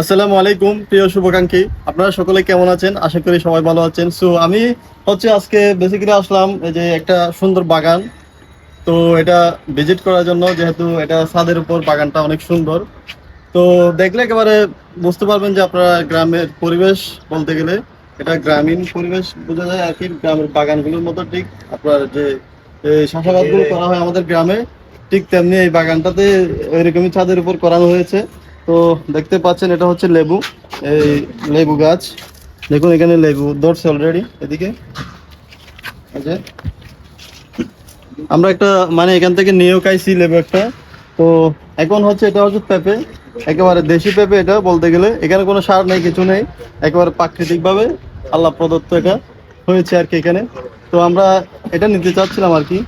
আসসালামু আলাইকুম, প্রিয় শুভাকাঙ্ক্ষী। আপনারা সকলে কেমন আছেন? আশা করি সবাই ভালো আছেন। সো আমি হচ্ছে আজকে বেসিক্যালি আসলাম এই যে একটা সুন্দর বাগান। তো এটা ভিজিট করার জন্য, যেহেতু এটা ছাদের উপর বাগানটা অনেক সুন্দর। তো দেখলে একেবারে বুঝতে পারবেন যে আপনারা গ্রামের পরিবেশ বলতে গেলে, এটা গ্রামীণ পরিবেশ বোঝা যায় আর কি, গ্রামের বাগানগুলোর মতো ঠিক। আপনার যে চাষাবাদগুলো করা হয় আমাদের গ্রামে, ঠিক তেমনি এই বাগানটাতে ওইরকমই ছাদের উপর করানো হয়েছে। তো দেখতে পাচ্ছেন এটা হচ্ছে লেবু, এই লেবু গাছ। দেখুন এখানে লেবু ধরছে অলরেডি এদিকে। আমরা একটা মানে এখান থেকে নিয়েও খাইছি লেবু একটা। তো এখন হচ্ছে এটা হচ্ছে পেঁপে, একেবারে দেশি পেঁপে এটা বলতে গেলে। এখানে কোনো সার নেই, কিছু নেই। একেবারে প্রাকৃতিকভাবে আল্লাহ প্রদত্ত এটা হয়েছে আর কি এখানে। তো আমরা এটা নিতে চাচ্ছিলাম আর কি।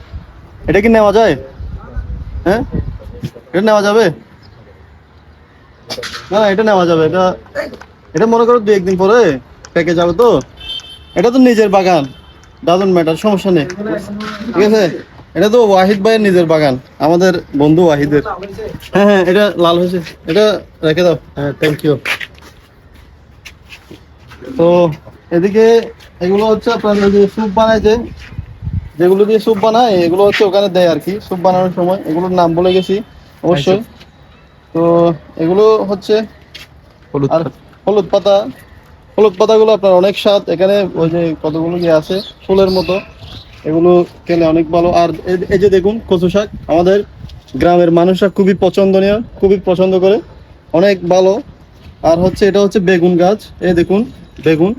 এটা কি নেওয়া যায়? হ্যাঁ? এটা নেওয়া যাবে? না না, এটা নেওয়া যাবে এটা এটা মনে করো দু একদিন পরে পেকে যাবে তো। এটা তো নিজের বাগান ডাজন্ট ম্যাটার সমস্যা নেই। ঠিক আছে? এটা তো ওয়াহিদ ভাইয়ের নিজের বাগান আমাদের বন্ধু ওয়াহিদের। হ্যাঁ হ্যাঁ এটা লাল হয়েছে এটা রেখে দাও। হ্যাঁ থ্যাংক ইউ তো এদিকে এগুলো হচ্ছে আপনার যে স্যুপ বানায় যে যেগুলো দিয়ে স্যুপ বানায় এগুলো হচ্ছে ওখানে দেয় আর কি। স্যুপ বানানোর সময় এগুলোর নাম বলে গেছি অবশ্যই। তো এগুলো হচ্ছে হলুদ আর হলুদ পাতা। হলুদ পাতাগুলো আপনার অনেক স্বাদ। এখানে ওই যে কতগুলো যে আছে ফুলের মতো। এগুলো খেলে অনেক ভালো। আর এই- এই যে দেখুন কচু শাক। আমাদের গ্রামের মানুষরা খুবই পছন্দনীয় খুবই পছন্দ করে। অনেক ভালো। আর হচ্ছে এটা হচ্ছে বেগুন গাছ। এই দেখুন বেগুন।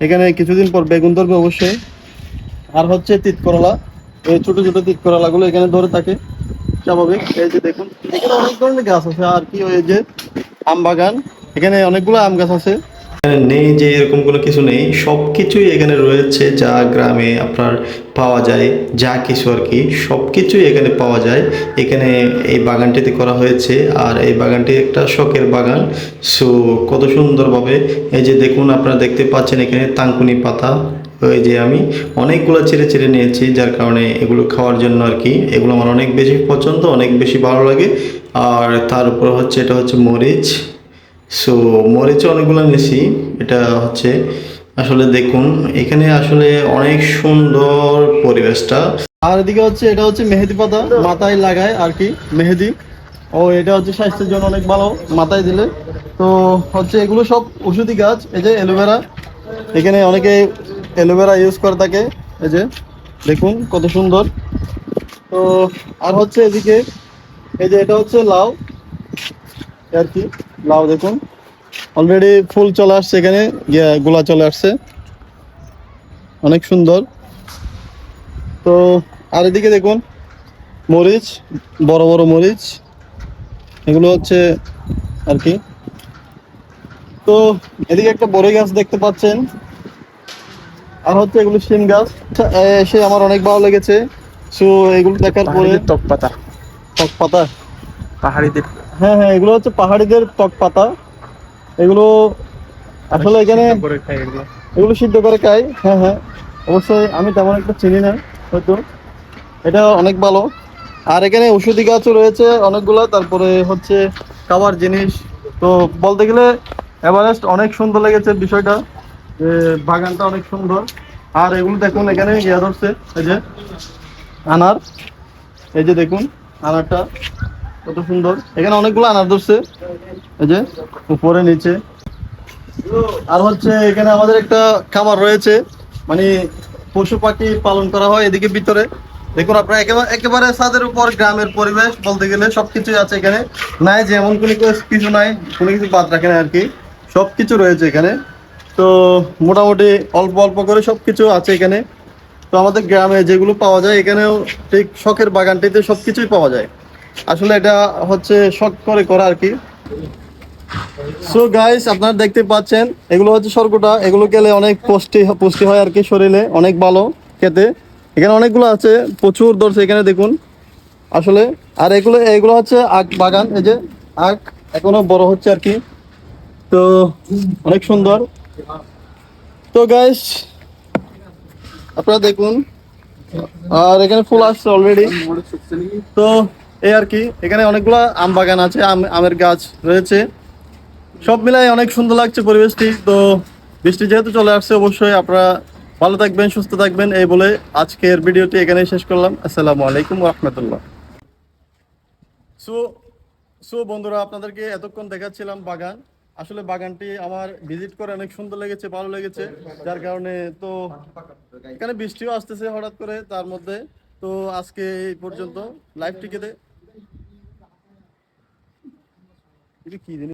এখানে কিছুদিন পর বেগুন ধরবে অবশ্যই। আর হচ্ছে তিত করলা এই ছোট ছোট তিত করলাগুলো এখানে ধরে থাকে। স্বাভাবিক। এই যে দেখুন, এখানে অনেক ধরনের গাছ আছে। আর কি ওই যে আম বাগান, এখানে অনেকগুলো আম গাছ আছে। নেই যে এরকম কোনো কিছু নেই। সব কিছুই এখানে রয়েছে, যা গ্রামে আপনার পাওয়া যায়, যা কিছু আর কি সব কিছুই এখানে পাওয়া যায়। এখানে এই বাগানটিতে করা হয়েছে। আর এই বাগানটি একটা শখের বাগান। সো, কত সুন্দরভাবে, এই যে দেখুন, আপনারা দেখতে পাচ্ছেন এখানে তাঙ্কুনি পাতা। ওই যে আমি অনেকগুলো ছেড়ে ছেড়ে নিয়েছি, যার কারণে এগুলো খাওয়ার জন্য আর কি। এগুলো আমার অনেক বেশি পছন্দ, অনেক বেশি ভালো লাগে। আর তার উপর হচ্ছে, এটা হচ্ছে মরিচ। সো মরিচও অনেকগুলো নিয়েছি। এটা হচ্ছে, আসলে দেখুন, এখানে আসলে অনেক সুন্দর পরিবেশটা। আর এদিকে হচ্ছে, এটা হচ্ছে মেহেদি পাতা, মাথায় লাগায় আর কি, মেহেদি। ও, এটা হচ্ছে স্বাস্থ্যের জন্য অনেক ভালো, মাথায় দিলে। তো হচ্ছে, এগুলো সব ওষুধি গাছ, এই যে অ্যালোভেরা। এখানে অনেকে অ্যালোভেরা ইউজ করে থাকে। এই যে, দেখুন কত সুন্দর। তো, আর হচ্ছে এদিকে, এই যে এটা হচ্ছে লাউ। আর কি? লাউ, দেখুন। অলরেডি ফুল চলে আসছে এখানে গোলা চলে আসছে। অনেক সুন্দর। তো, আর এদিকে দেখুন, মরিচ, বড় বড় মরিচ। এগুলো হচ্ছে, আর কি? তো, এদিকে একটা বড়ই গাছ দেখতে পাচ্ছেন। আর হচ্ছে এগুলো শিম গাছ। আচ্ছা, এসে আমার অনেক ভালো লেগেছে। সো এগুলো দেখার পরে টক পাতা টক পাতা পাহাড়িদের হ্যাঁ হ্যাঁ এগুলো হচ্ছে পাহাড়িদের টক পাতা এগুলো আসলে এখানে এগুলো। সিদ্ধ করে খাই। হ্যাঁ হ্যাঁ। অবশ্যই আমি তেমন একটা চিনি না হয়তো। এটা অনেক ভালো। আর এখানে ওষুধি গাছও রয়েছে অনেকগুলো। তারপরে হচ্ছে খাবার জিনিস। তো বলতে গেলে এভারেস্ট অনেক সুন্দর লেগেছে বিষয়টা। বাগানটা অনেক সুন্দর। আর এগুলো দেখুন, এখানে ইয়া ধরছে, এই যে আনার। এই যে দেখুন, আনারটা কত সুন্দর। এখানে অনেকগুলো আনার ধরছে, এই যে উপরে, নিচে। আর হচ্ছে এখানে আমাদের একটা খামার রয়েছে মানে পশু পাখি পালন করা হয় এদিকে ভিতরে। দেখুন আপনার একেবারে একেবারে ছাদের উপর, গ্রামের পরিবেশ বলতে গেলে সবকিছুই আছে এখানে। নাই যে এমন কোনো কিছু- নাই, কোনো কিছু বাদ রাখে না আর কি। সবকিছু রয়েছে এখানে। তো মোটামুটি অল্প অল্প করে সব কিছু আছে এখানে। তো আমাদের গ্রামে যেগুলো পাওয়া যায়, এখানেও ঠিক শখের বাগানটিতে সব কিছুই পাওয়া যায়। আসলে এটা হচ্ছে শখ করে করা আর কি। সো গাইস আপনারা দেখতে পাচ্ছেন, এগুলো হচ্ছে সরকোটা এগুলো খেলে অনেক পুষ্টি পুষ্টি হয় আর কি শরীরে, অনেক ভালো খেতে। এখানে অনেকগুলো আছে, প্রচুর ধরছে এখানে দেখুন। আসলে, আর এগুলো এগুলো হচ্ছে আখ বাগান, এই যে আখ এখনও বড় হচ্ছে আর কি। তো অনেক সুন্দর। তো গাইস আপনারা দেখুন, আর এখানে ফুল আসছে অলরেডি তো এই আর কি, এখানে অনেকগুলো আম বাগান আছে, আম, আমের গাছ রয়েছে। সব মিলাই অনেক সুন্দর লাগছে পরিবেশটি। তো বৃষ্টি যেহেতু চলে আসছে, অবশ্যই আপনারা ভালো থাকবেন, সুস্থ থাকবেন, এই বলে আজকের ভিডিওটি এখানেই শেষ করলাম। আসসালামু আলাইকুম রহমতুল্লাহ সো সো বন্ধুরা, আপনাদেরকে এতক্ষণ দেখাচ্ছিলাম বাগান। আসলে বাগানটি আমার ভিজিট করে অনেক সুন্দর লেগেছে, ভালো লেগেছে। যার কারণে তো এখানে বৃষ্টিও আসতেছে হঠাৎ করে তার মধ্যে। তো আজকে এই পর্যন্ত লাইভটিকে টিকে দেয় কি জিনিস?